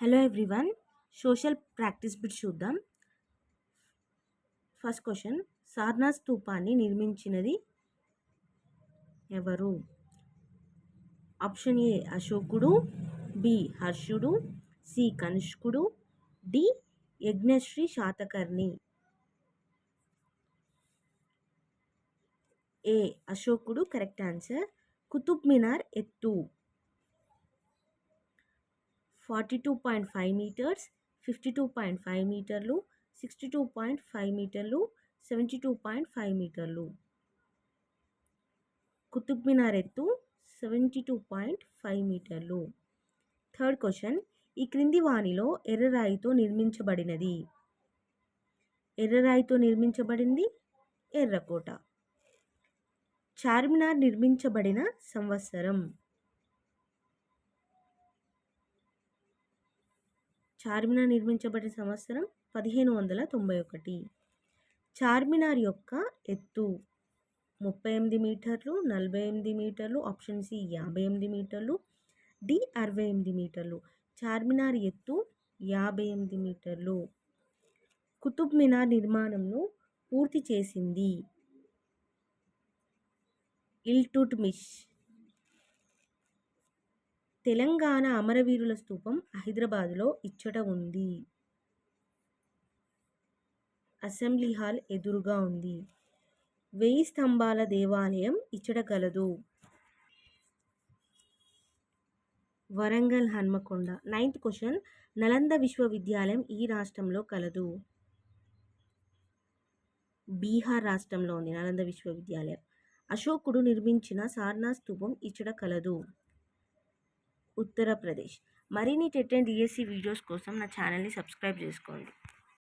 Hello everyone social practice bit చూద్దాం. First question Sarnath స్తూపాన్ని నిర్మించినది ఎవరు ఆప్షన్ ఏ అశోకుడు బి హర్షుడు సి కనిష్కుడు డి యజ్ఞశ్రీ శాతకర్ణి ఏ అశోకుడు కరెక్ట్ ఆన్సర్ కుతుబ్ మినార్ ఎత్తు forty two point five meters fifty two point five మీటర్లు సిక్స్టీ టూ పాయింట్ ఫైవ్ మీటర్లు సెవెంటీ టూ పాయింట్ ఫైవ్ మీటర్లు. కుతుబ్ మినార్ ఎత్తు సెవెంటీ టూ పాయింట్ ఫైవ్ మీటర్లు. థర్డ్ క్వశ్చన్ ఈ క్రింది వాణిలో ఎర్రరాయితో నిర్మించబడినది. ఎర్రరాయితో నిర్మించబడింది ఎర్రకోట చార్మినార్ నిర్మించబడిన సంవత్సరం. చార్మినార్ నిర్మించబడిన సంవత్సరం పదిహేను వందల తొంభై ఒకటి. చార్మినార్ యొక్క ఎత్తు ముప్పై ఎనిమిది మీటర్లు నలభై ఎనిమిది మీటర్లు ఆప్షన్ సి యాభై ఎనిమిది మీటర్లు డి అరవై ఎనిమిది మీటర్లు. చార్మినార్ ఎత్తు యాభై ఎనిమిది మీటర్లు. కుతుబ్ మినార్ నిర్మాణంను పూర్తి చేసింది ఇల్టుట్మిష్ తెలంగాణ అమరవీరుల స్తూపం హైదరాబాదులో ఇచ్చట ఉంది. అసెంబ్లీ హాల్ ఎదురుగా ఉంది. వెయ్యి స్తంభాల దేవాలయం ఇచ్చట కలదు వరంగల్ హన్మకొండ. Ninth question. నలంద విశ్వవిద్యాలయం ఈ రాష్ట్రంలో కలదు. బీహార్ రాష్ట్రంలో ఉంది నలంద విశ్వవిద్యాలయం. అశోకుడు నిర్మించిన సార్నాథ్ స్తూపం ఇచ్చట కలదు. ఉత్తరప్రదేశ్. మరిన్ని టెట్ అండ్ డిఎస్సి వీడియోస్ కోసం నా ఛానల్ని సబ్స్క్రైబ్ చేసుకోండి.